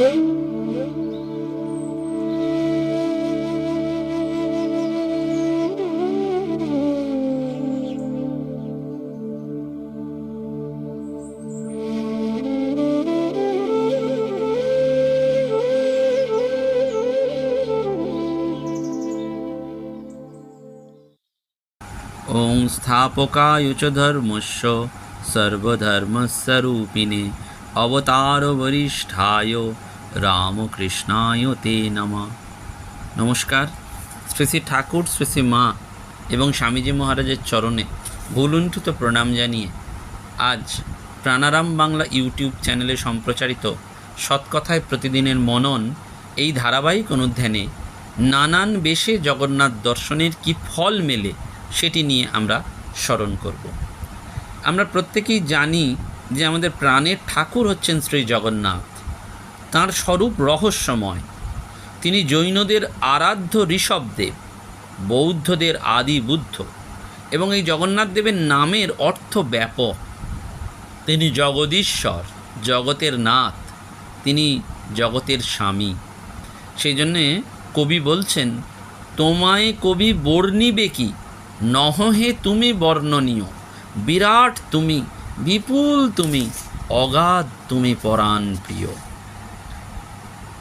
ॐ स्थापकायु च धर्मश्च सर्वधर्मस्वरूपिणे अवतारवरिष्ठाय রামকৃষ্ণায় তে নমঃ। নমস্কার, শ্রী শ্রী ঠাকুর, শ্রী শ্রী মা এবং স্বামীজি মহারাজের চরণে ভুলুণ্ঠিত প্রণাম জানিয়ে আজ প্রাণারাম বাংলা ইউটিউব চ্যানেলে সম্প্রচারিত সৎকথায় প্রতিদিনের মনন এই ধারাবাহিক অনুধ্যানে নানান বেশে জগন্নাথ দর্শনের কি ফল মেলে সেটি নিয়ে আমরা স্মরণ করব। আমরা প্রত্যেকেই জানি যে আমাদের প্রাণের ঠাকুর হচ্ছেন শ্রী জগন্নাথ। তাঁর স্বরূপ রহস্যময়। তিনি জৈনদের আরাধ্য ঋষভদেব বৌদ্ধদের আদি বুদ্ধ এবং এই জগন্নাথ দেবের নামের অর্থ ব্যাপক। তিনি জগদীশ্বর, জগতের নাথ, তিনি জগতের স্বামী। সেই জন্যে কবি বলছেন, তোমায় কবি বর্ণিবে কি? নহহে তুমি বর্ণনীয়। বিরাট তুমি, বিপুল তুমি, অগাধ তুমি পরাণ প্রিয়।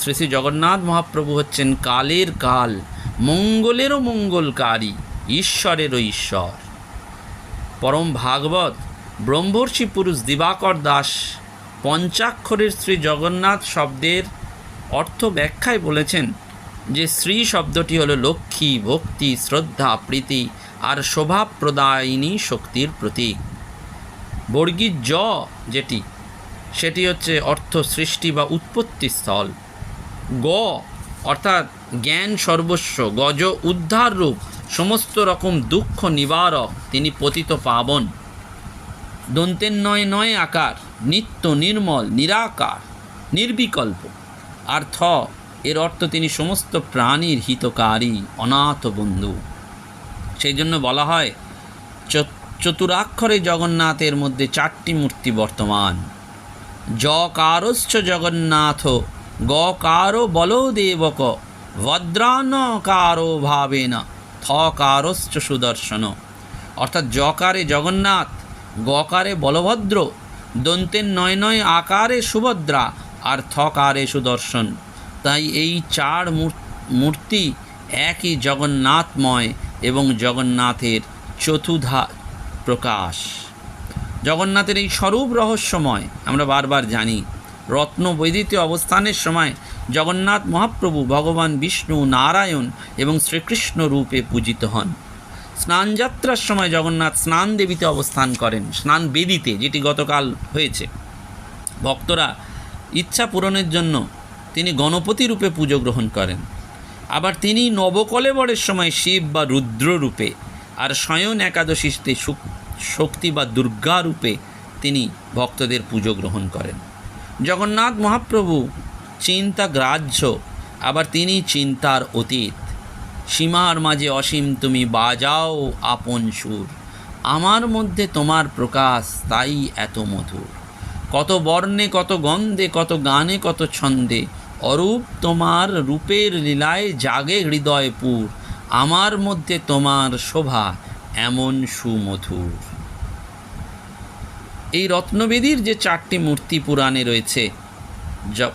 শ্রী শ্রী জগন্নাথ মহাপ্রভু হচ্ছেন কালের কাল, মঙ্গলেরও মঙ্গলকারী, ঈশ্বরেরও ঈশ্বর। পরম ভাগবত, ব্রহ্মর্ষি পুরুষ দিবাকর দাস পঞ্চাক্ষরের শ্রী জগন্নাথ শব্দের অর্থ ব্যাখ্যায় বলেছেন যে শ্রী শব্দটি হলো লক্ষ্মী, ভক্তি, শ্রদ্ধা, প্রীতি আর শোভাপ্রদায়িনী শক্তির প্রতীক। বর্গীর জ যেটি, সেটি হচ্ছে অর্থ সৃষ্টি বা উৎপত্তি স্থল। গ, অর্থাৎ জ্ঞান সর্বস্ব, গজ উদ্ধার রূপ, সমস্ত রকম দুঃখ নিবারক তিনি পতিত পাবন। দন্তের নয় নয় আকার, নিত্য নির্মল, নিরাকার, নির্বিকল্প। আর থ, এর অর্থ তিনি সমস্ত প্রাণীর হিতকারী, অনাথ বন্ধু। সেই জন্য বলা হয় চতুরাক্ষরে জগন্নাথের মধ্যে চারটি মূর্তি বর্তমান। জ কারশ্চ জগন্নাথ গ কারও বলদেবক ভদ্রান কারও ভাবেন থ কারশ্চ সুদর্শন। অর্থাৎ জকারে জগন্নাথ, গকারে বলভদ্র, দন্তের নয় নয় আকারে সুভদ্রা আর থকারে সুদর্শন। তাই এই চার মূর্তি একই জগন্নাথময় এবং জগন্নাথের চতুধা প্রকাশ। জগন্নাথের এই স্বরূপ রহস্যময়, আমরা বারবার জানি রত্ন বৈদিত অবস্থানের সময় জগন্নাথ মহাপ্রভু ভগবান বিষ্ণু নারায়ণ এবং শ্রীকৃষ্ণ রূপে পূজিত হন। স্নানযাত্রার সময় জগন্নাথ স্নান দেবীতে অবস্থান করেন, স্নান বেদিতে, যেটি গতকাল হয়েছে। ভক্তরা ইচ্ছা পূরণের জন্য তিনি গণপতি রূপে পুজো গ্রহণ করেন। আবার তিনি নবকলেবরের সময় শিব বা রুদ্র রূপে আর স্বয়ন একাদশীতে শুক- শক্তি বা দুর্গা রূপে তিনি ভক্তদের পুজো গ্রহণ করেন। জগন্নাথ মহাপ্রভু চিন্তা গ্রাহ্য আবার তিনি চিন্তার অতীত। সীমার মাঝে অসীম তুমি বাজাও আপন সুর। আমার মধ্যে তোমার প্রকাশ তাই এত মধুর। কত বর্ণে, কত গন্ধে, কত গানে, কত ছন্দে, অরূপ তোমার রূপের লীলায় জাগে হৃদয়পুর আমার মধ্যে তোমার শোভা এমন সুমধুর। এই রত্নবেদীর যে চারটি মূর্তি পুরাণে রয়েছে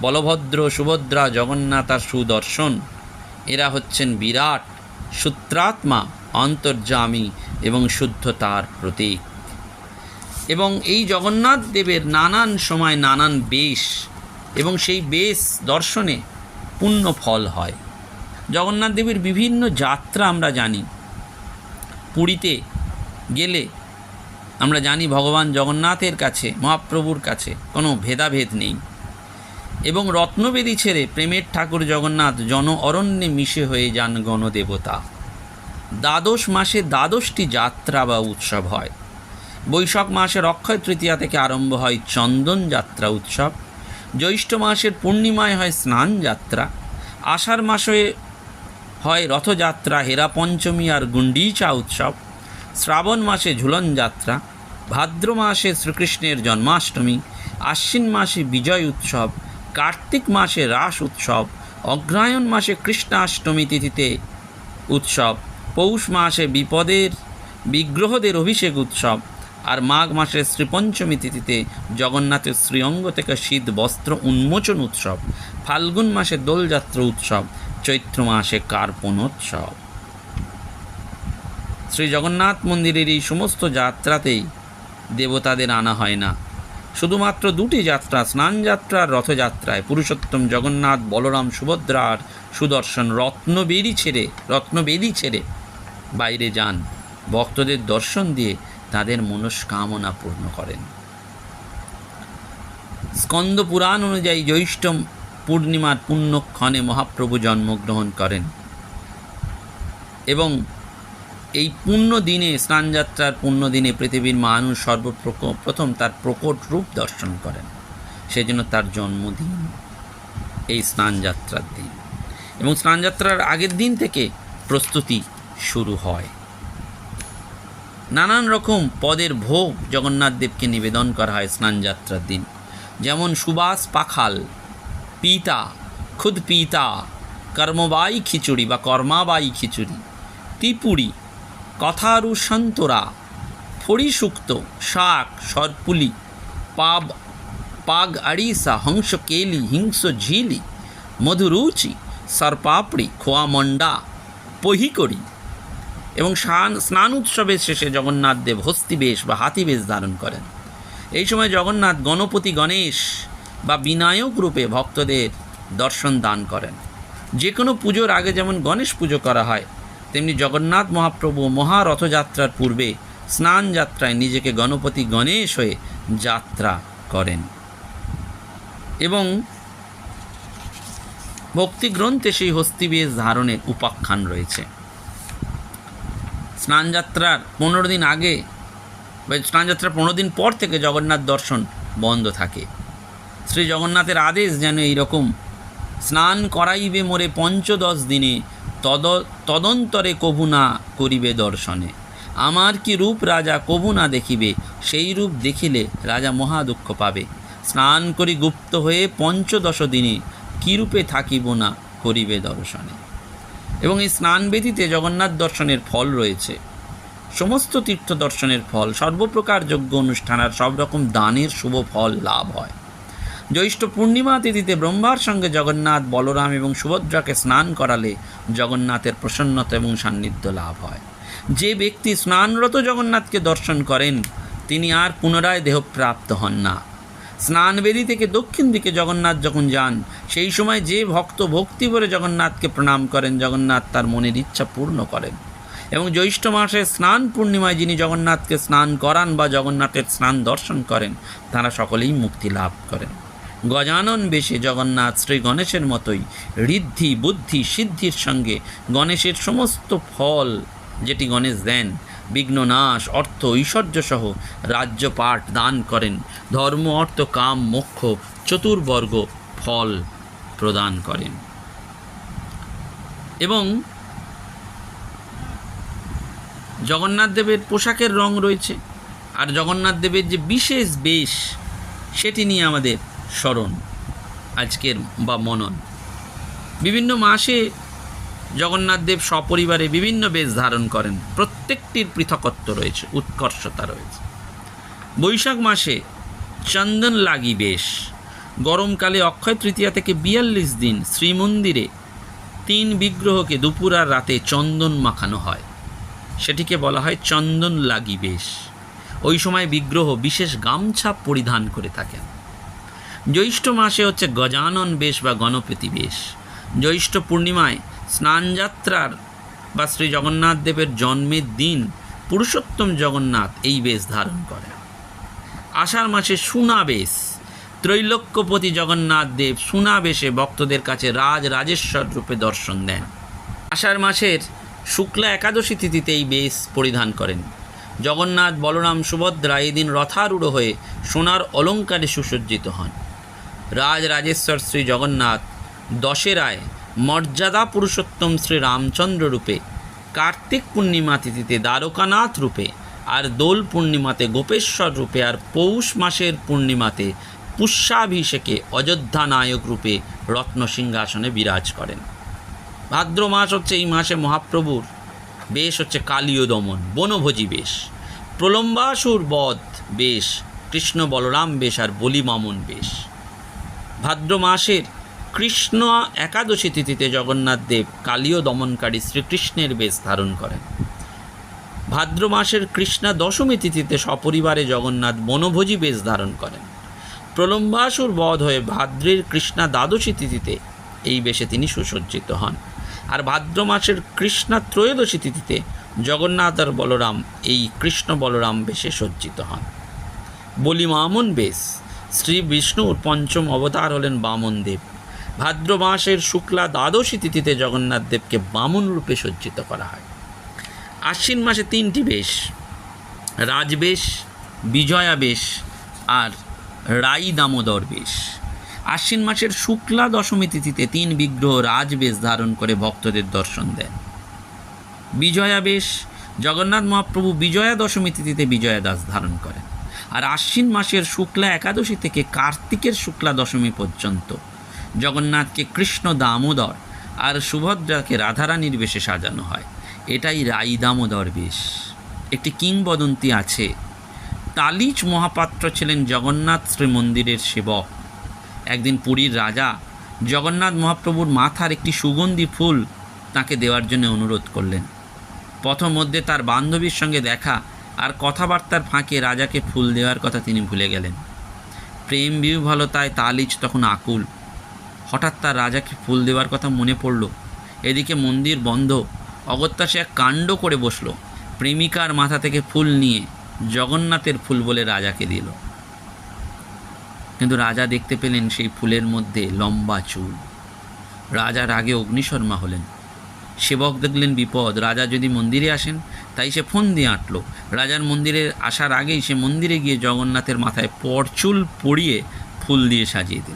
বলভদ্র, সুভদ্রা, জগন্নাথ আর সুদর্শন, এরা হচ্ছেন বিরাট সূত্রাত্মা, অন্তর্যামী এবং শুদ্ধতার প্রতীক। এবং এই জগন্নাথ দেবের নানান সময় নানান বেশ এবং সেই বেশ দর্শনে পূর্ণ ফল হয়। জগন্নাথ দেবের বিভিন্ন যাত্রা আমরা জানি। পুরীতে গেলে আমরা জানি ভগবান জগন্নাথের কাছে, মহাপ্রভুর কাছে কোনো ভেদাভেদ নেই। এবং রত্নবেদী ছেড়ে প্রেমের ঠাকুর জগন্নাথ জন অরণ্যে মিশে হয়ে যান গণদেবতা। দ্বাদশ মাসে দ্বাদশটি যাত্রা বা উৎসব হয়। বৈশাখ মাসের অক্ষয় তৃতীয়া থেকে আরম্ভ হয় চন্দন যাত্রা উৎসব। জ্যৈষ্ঠ মাসের পূর্ণিমায় হয় স্নান যাত্রা। আষাঢ় মাসে হয় রথযাত্রা, হেরা পঞ্চমী আর গুন্ডিচা উৎসব। শ্রাবণ মাসে ঝুলন যাত্রা, ভাদ্র মাসে শ্রীকৃষ্ণের জন্মাষ্টমী, আশ্বিন মাসে বিজয় উৎসব, কার্তিক মাসে রাস উৎসব অগ্রায়ণ মাসে কৃষ্ণাষ্টমী তিথিতে উৎসব, পৌষ মাসে বিপদের, বিগ্রহদের অভিষেক উৎসব আর মাঘ মাসের শ্রীপঞ্চমী তিথিতে জগন্নাথের শ্রীঅঙ্গ থেকে শীত, বস্ত্র উন্মোচন উৎসব, ফাল্গুন মাসে দোলযাত্রা উৎসব, চৈত্র মাসে কার্পণোৎসব। শ্রী জগন্নাথ মন্দিরের এই সমস্ত যাত্রাতেই দেবতাদের আনা হয় না। শুধুমাত্র দুটি যাত্রা স্নান যাত্রা রথযাত্রায়। পুরুষোত্তম জগন্নাথ, বলরাম সুভদ্রার সুদর্শন রত্নবেদি ছেড়ে রত্নবেদি ছেড়ে বাইরে যান। ভক্তদের দর্শন দিয়ে তাদের মনস্কামনা পূর্ণ করেন। স্কন্দ পুরাণ অনুযায়ী জ্যৈষ্ঠ পূর্ণিমার পুণ্যক্ষণে মহাপ্রভু জন্মগ্রহণ করেন এবং এই পূর্ণ দিনে স্নানযাত্রার পূর্ণ দিনে পৃথিবীর মানুষ সর্বপ্রক, প্রথম তার প্রকট রূপ দর্শন করেন। সেজন্য তার জন্মদিন, এই স্নানযাত্রার দিন। এবং স্নানযাত্রার আগের দিন থেকে প্রস্তুতি শুরু হয়। নানান রকম পদের ভোগ জগন্নাথ দেবকে নিবেদন করা হয় স্নানযাত্রার দিন। যেমন সুবাস পাখাল, পিতা, খুদ পিতা, কর্মবাই খিচুড়ি বা কর্মাবাই খিচুড়ি ত্রিপুরি কথারু সন্তরা ফড়িসুক্ত শাক সরপুলি, পাব, পাগ আড়িসা, হংস কেলি, হিংস ঝিলি, মধুরুচি, সরপাপড়ি খোয়া মন্ডা পহিকড়ি এবং স্নান স্নান উৎসবের শেষে জগন্নাথ দেব হস্তিবেশ বা হাতিবেশ ধারণ করেন। এই সময় জগন্নাথ গণপতি গণেশ বা বিনায়ক রূপে ভক্তদের দর্শন দান করেন। যে কোনো পুজোর আগে যেমন গণেশ পুজো করা হয় তেমনি জগন্নাথ মহাপ্রভু মহারথযাত্রার পূর্বে স্নান যাত্রায় নিজেকে গণপতি গণেশ হয়ে যাত্রা করেন। এবং ভক্তিগ্রন্থে সেই হস্তিবেশ ধারণের উপাখ্যান রয়েছে। স্নানযাত্রার পনেরো দিন আগে স্নানযাত্রার পনেরো দিন পর থেকে জগন্নাথ দর্শন বন্ধ থাকে। শ্রী জগন্নাথের আদেশ যেন এইরকম, স্নান করাইবে মোরে পঞ্চদশ দিনে তদ, তদন্তরে কভু না করিবে দর্শনে। আমার কি রূপ রাজা কভু না দেখিবে, সেই রূপ দেখিলে রাজা মহা দুঃখ পাবে। স্নান করি গুপ্ত হয়ে পঞ্চদশ দিনে কী রূপে থাকিব না করিবে দর্শনে। এবং এই স্নান ব্যতীতে জগন্নাথ দর্শনের ফল রয়েছে। সমস্ত তীর্থ দর্শনের ফল, সর্বপ্রকার যোগ্য অনুষ্ঠান আর সব রকম দানের শুভ ফল লাভ হয়। জ্যৈষ্ঠ পূর্ণিমা তিথিতে ব্রহ্মার সঙ্গে জগন্নাথ, বলরাম এবং সুভদ্রাকে স্নান করালে জগন্নাথের প্রসন্নতা এবং সান্নিধ্য লাভ হয়। যে ব্যক্তি স্নানরত জগন্নাথকে দর্শন করেন, তিনি আর পুনরায় দেহপ্রাপ্ত হন না। স্নানবেদী থেকে দক্ষিণ দিকে জগন্নাথ যখন যান, সেই সময় যে ভক্ত ভক্তি ভরে জগন্নাথকে প্রণাম করেন, জগন্নাথ তার মনের ইচ্ছা পূর্ণ করেন। এবং জ্যৈষ্ঠ মাসে স্নান পূর্ণিমায় যিনি জগন্নাথকে স্নান করান বা জগন্নাথের স্নান দর্শন করেন, তারা সকলেই মুক্তি লাভ করেন। গজানন বেশে জগন্নাথ শ্রী গণেশের মতোই ঋদ্ধি, বুদ্ধি, সিদ্ধির সঙ্গে গণেশের সমস্ত ফল যেটি গণেশ দেন, বিঘ্ননাশ, অর্থ ঐশ্বর্য সহ রাজ্যপাঠ দান করেন। ধর্ম, অর্থ, কাম, মোক্ষ, চতুর্বর্গ ফল প্রদান করেন। এবং জগন্নাথ দেবের পোশাকের রং রয়েছে। আর জগন্নাথ দেবের যে বিশেষ বেশ, সেটি নিয়ে আমাদের স্মরণ, আজকের বা মনন। বিভিন্ন মাসে জগন্নাথদেব সপরিবারে বিভিন্ন বেশ ধারণ করেন। প্রত্যেকটির পৃথকত্ব রয়েছে, উৎকর্ষতা রয়েছে। বৈশাখ মাসে চন্দন লাগি বেশ। গরমকালে অক্ষয় তৃতীয়া থেকে বিয়াল্লিশ দিন শ্রীমন্দিরে তিন বিগ্রহকে দুপুর আর রাতে চন্দন মাখানো হয়। সেটিকে বলা হয় চন্দন লাগি বেশ। ওই সময় বিগ্রহ বিশেষ গামছা পরিধান করে থাকেন। জ্যৈষ্ঠ মাসে হচ্ছে গজানন বেশ বা গণপতি বেশ। জ্যৈষ্ঠ পূর্ণিমায় স্নানযাত্রার বা শ্রী জগন্নাথ দেবের জন্মের দিন পুরুষোত্তম জগন্নাথ এই বেশ ধারণ করেন। আষাঢ় মাসে সুনা বেশ। ত্রৈলোক্যপতি জগন্নাথ দেব সুনা বেশে ভক্তদের কাছে রাজ রাজেশ্বর রূপে দর্শন দেন। আষাঢ় মাসের শুক্লা একাদশী তিথিতে এই বেশ পরিধান করেন। জগন্নাথ বলরাম সুভদ্রা এই দিন রথারূঢ় হয়ে সোনার অলঙ্কারে সুসজ্জিত হন। রাজ রাজেশ্বর শ্রী জগন্নাথ দশেরায় মর্যাদা পুরুষোত্তম শ্রী রামচন্দ্র রূপে, কার্তিক পূর্ণিমা তিথিতে দ্বারকানাথ রূপে, আর দোল পূর্ণিমাতে গোপেশ্বর রূপে, আর পৌষ মাসের পূর্ণিমাতে পুষ্যাভিষেকে অযোধ্যা নায়ক রূপে রত্ন সিংহাসনে বিরাজ করেন। ভাদ্র মাস হচ্ছে এই মাসে মহাপ্রভুর, বেশ হচ্ছে কালীয় দমন, বনভোজী বেশ, প্রলম্বাসুর বধ বেশ, কৃষ্ণ বলরাম বেশ, আর বলি মামন বেশ। ভাদ্র মাসের কৃষ্ণ একাদশী তিথিতে জগন্নাথ দেব কালীয় দমনকারী শ্রীকৃষ্ণের বেশ ধারণ করেন। ভাদ্র মাসের কৃষ্ণা দশমী তিথিতে সপরিবারে জগন্নাথ বনভোজী বেশ ধারণ করেন। প্রলম্বাসুর বধ হয়ে ভাদ্রের কৃষ্ণা দ্বাদশী তিথিতে এই বেশে তিনি সুসজ্জিত হন। আর ভাদ্র মাসের কৃষ্ণা ত্রয়োদশী তিথিতে জগন্নাথ আর বলরাম এই কৃষ্ণ বলরাম বেশে সজ্জিত হন। বলি মামন বেশ। শ্রী বিষ্ণুর পঞ্চম অবতার হলেন বামন দেব ভাদ্র মাসের শুক্লা দ্বাদশী তিথিতে জগন্নাথ দেবকে বামন রূপে সজ্জিত করা হয়। আশ্বিন মাসে তিনটি বেশ, রাজবেশ, বিজয়া বেশ আর রাই দামোদর বেশ। আশ্বিন মাসের শুক্লা দশমী তিথিতে তিন বিগ্রহ রাজবেশ ধারণ করে ভক্তদের দর্শন দেন। বিজয়া বেশ, জগন্নাথ মহাপ্রভু বিজয়া দশমী তিথিতে বিজয়া দাস ধারণ করেন। আর আশ্বিন মাসের শুক্লা একাদশী থেকে কার্তিকের শুক্লা দশমী পর্যন্ত। জগন্নাথকে কৃষ্ণ দামোদর আর সুভদ্রাকে রাধারানীর বেশে সাজানো হয়। এটাই রাই দামোদর বেশ। একটি কিংবদন্তি আছে। তালিচ মহাপাত্র ছিলেন জগন্নাথ শ্রী মন্দিরের সেবক। একদিন পুরীর রাজা জগন্নাথ মহাপ্রভুর মাথার একটি সুগন্ধি ফুল তাকে দেওয়ার জন্য অনুরোধ করলেন। প্রথম মধ্যে তার বান্ধবীর সঙ্গে দেখা আর কথাবার্তার ফাঁকে রাজাকে ফুল দেওয়ার কথা তিনি ভুলে গেলেন। প্রেম বিহ্বলতায় তালিচ তখন আকুল। হঠাৎ তার রাজাকে ফুল দেওয়ার কথা মনে পড়ল। এদিকে মন্দির বন্ধ। অগত্যা সে এক কাণ্ড করে বসল। প্রেমিকার মাথা থেকে ফুল নিয়ে জগন্নাথের ফুল বলে রাজাকে দিল। কিন্তু রাজা দেখতে পেলেন সেই ফুলের মধ্যে লম্বা চুল। রাজার আগে অগ্নিশর্মা হলেন। সেবক দেখলেন বিপদ। রাজা যদি মন্দিরে আসেন তাই সে ফোন দিয়ে আঁটলো। রাজার মন্দিরে আসার আগেই সে মন্দিরে গিয়ে জগন্নাথের মাথায় পরচুল পরিয়ে ফুল দিয়ে সাজিয়ে দিল।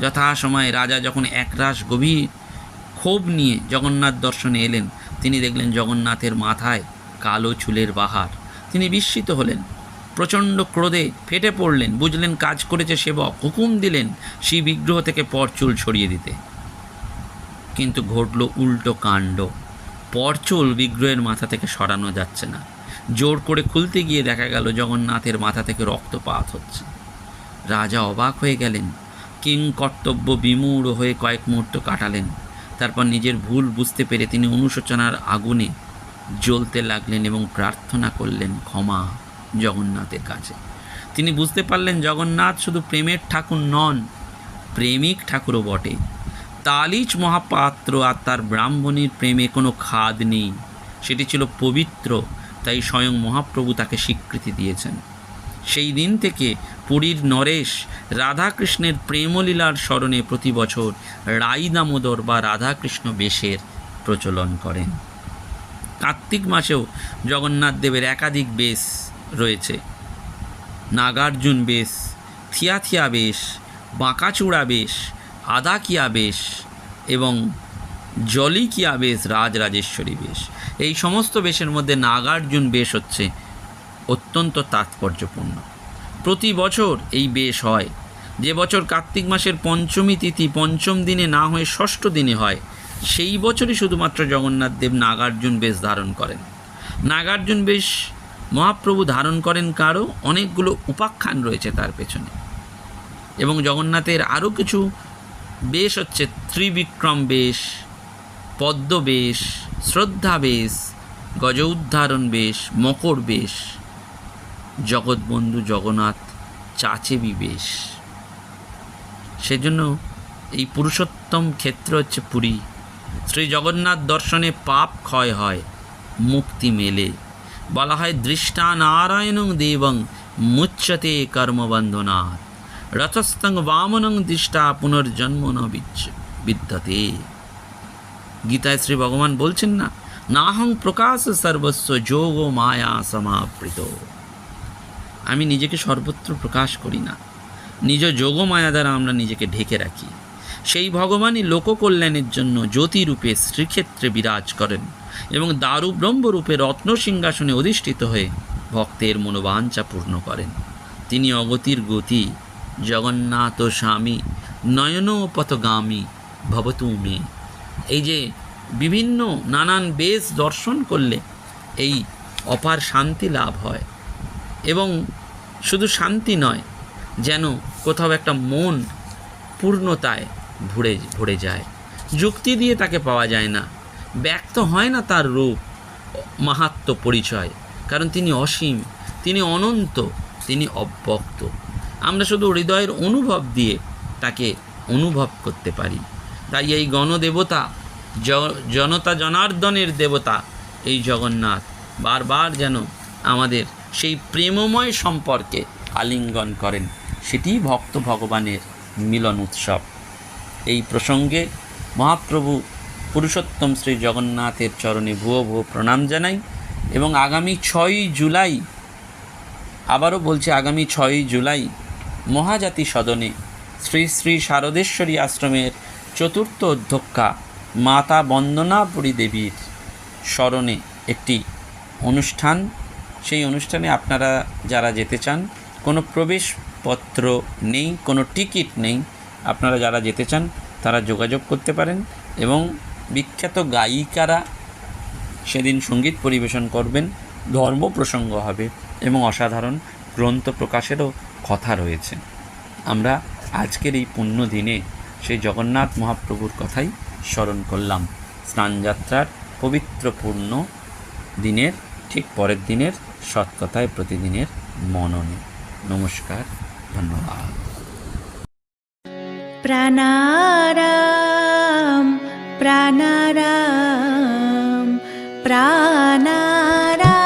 যথাসময়ে রাজা যখন একরাশ গভীর ক্ষোভ নিয়ে জগন্নাথ দর্শনে এলেন, তিনি দেখলেন জগন্নাথের মাথায় কালো চুলের বাহার। তিনি বিস্মিত হলেন, প্রচণ্ড ক্রোধে ফেটে পড়লেন, বুঝলেন কাজ করেছে সেবক, হুকুম দিলেন সেই বিগ্রহ থেকে পরচুল ছড়িয়ে দিতে। কিন্তু ঘটল উল্টো কাণ্ড। পরচুল বিগ্রহের মাথা থেকে সরানো যাচ্ছে না। জোর করে খুলতে গিয়ে দেখা গেল জগন্নাথের মাথা থেকে রক্তপাত হচ্ছে। রাজা অবাক হয়ে গেলেন। কিং কর্তব্য বিমূঢ় হয়ে কয়েক মুহূর্ত কাটালেন। তারপর নিজের ভুল বুঝতে পেরে তিনি অনুশোচনার আগুনে জ্বলতে লাগলেন এবং প্রার্থনা করলেন ক্ষমা জগন্নাথের কাছে। তিনি বুঝতে পারলেন জগন্নাথ শুধু প্রেমের ঠাকুর নন, প্রেমিক ঠাকুরও বটে। তালিচ মহাপাত্র আর তার ব্রাহ্মণীর প্রেমে কোনো খাদ নেই। সেটি ছিল পবিত্র, তাই স্বয়ং মহাপ্রভু তাকে স্বীকৃতি দিয়েছেন। সেই দিন থেকে পুরীর নরেশ রাধাকৃষ্ণের প্রেমলীলার স্মরণে প্রতি বছর রাই দামোদর বা রাধাকৃষ্ণ বেশের প্রচলন করেন। কার্তিক মাসেও জগন্নাথ দেবের একাধিক বেশ রয়েছে। নাগার্জুন বেশ, থিয়াথিয়া বেশ, বাঁকাচূড়া বেশ আদাকিয়া বেশ এবং জলিকিয়া বেশ রাজরাজেশ্বরী বেশ। এই সমস্ত বেশের মধ্যে নাগার্জুন বেশ হচ্ছে অত্যন্ত তাৎপর্যপূর্ণ। প্রতি বছর এই বেশ হয়। যে বছর কার্তিক মাসের পঞ্চমী তিথি পঞ্চম দিনে না হয়ে ষষ্ঠ দিনে হয়, সেই বছরই শুধুমাত্র জগন্নাথ দেব নাগার্জুন বেশ ধারণ করেন। নাগার্জুন বেশ মহাপ্রভু ধারণ করেন কারও অনেকগুলো উপাখ্যান রয়েছে তার পেছনে। এবং জগন্নাথের আরও কিছু বেশ হচ্ছে ত্রিবিক্রম বেশ, পদ্ম বেশ, শ্রদ্ধা বেশ, গজ উদ্ধারণ বেশ, মকর বেশ জগৎবন্ধু জগন্নাথ চাচেবি বেশ। সেজন্য এই পুরুষোত্তম ক্ষেত্র হচ্ছে পুরী। শ্রী জগন্নাথ দর্শনে পাপ ক্ষয় হয়, মুক্তি মেলে। বলা হয় দৃষ্টা নারায়ণং দেবং মুচ্যতে কর্মবন্ধনাথ। রথস্থং বামনং দৃষ্টা পুনর্জন্ম বিদ্যতে গীতায় শ্রী ভগবান বলছেন না নাহং প্রকাশ সর্বস্ব যোগ মায়া সমাবৃত আমি নিজেকে সর্বত্র প্রকাশ করি না নিজ যোগ মায়া দ্বারা আমরা নিজেকে ঢেকে রাখি সেই ভগবানই লোককল্যাণের জন্য জ্যোতিরূপে শ্রীক্ষেত্রে বিরাজ করেন এবং দারু ব্রহ্মরূপে রত্ন সিংহাসনে অধিষ্ঠিত হয়ে ভক্তের মনোবাঞ্ছা পূর্ণ করেন। তিনি অগতির গতি জগন্নাথ স্বামী, নয়নোপথগামী ভবতু মে। এই যে বিভিন্ন নানান বেশ দর্শন করলে এই অপার শান্তি লাভ হয়। এবং শুধু শান্তি নয়, যেন কোথাও একটা মন পূর্ণতায় ভরে ভরে যায়। যুক্তি দিয়ে তাকে পাওয়া যায় না। ব্যক্ত হয় না তার রূপ মাহাত্ম পরিচয়। কারণ তিনি অসীম, তিনি অনন্ত, তিনি অব্যক্ত। আমরা শুধু হৃদয়ের অনুভব দিয়ে তাকে অনুভব করতে পারি। তাই এই গণদেবতা জনতা জনার্দনের দেবতা এই জগন্নাথ বারবার যেন আমাদের সেই প্রেমময় সম্পর্কে আলিঙ্গন করেন। সেটিই ভক্ত ভগবানের মিলন উৎসব। এই প্রসঙ্গে মহাপ্রভু পুরুষোত্তম শ্রী জগন্নাথের চরণে ভুয়ো ভুয়ো প্রণাম জানাই এবং আগামী ছয়ই জুলাই, আবারও বলছি আগামী ছয়ই জুলাই মহাজাতি সদনে শ্রী শ্রী শারদেশ্বরী আশ্রমের চতুর্থ অধ্যক্ষা মাতা বন্দনাপুরী দেবীর স্মরণে একটি অনুষ্ঠান। সেই অনুষ্ঠানে আপনারা যারা যেতে চান, কোনো প্রবেশপত্র নেই, কোনো টিকিট নেই, আপনারা যারা যেতে চান, তারা যোগাযোগ করতে পারেন এবং বিখ্যাত গায়িকারা সেদিন সংগীত পরিবেশন করবেন। ধর্ম প্রসঙ্গ হবে এবং অসাধারণ গ্রন্থ প্রকাশেরও কথা রয়েছে। আমরা আজকের এই পুণ্য দিনে সেই জগন্নাথ মহাপ্রভুর কথাই স্মরণ করলাম। স্নানযাত্রার পবিত্র পূর্ণ দিনের, ঠিক পরের দিনের সৎকথায় প্রতিদিনের মননে। নমস্কার, ধন্যবাদ। প্রাণারাম প্রাণারাম প্রাণারাম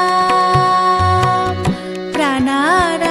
প্রাণারাম।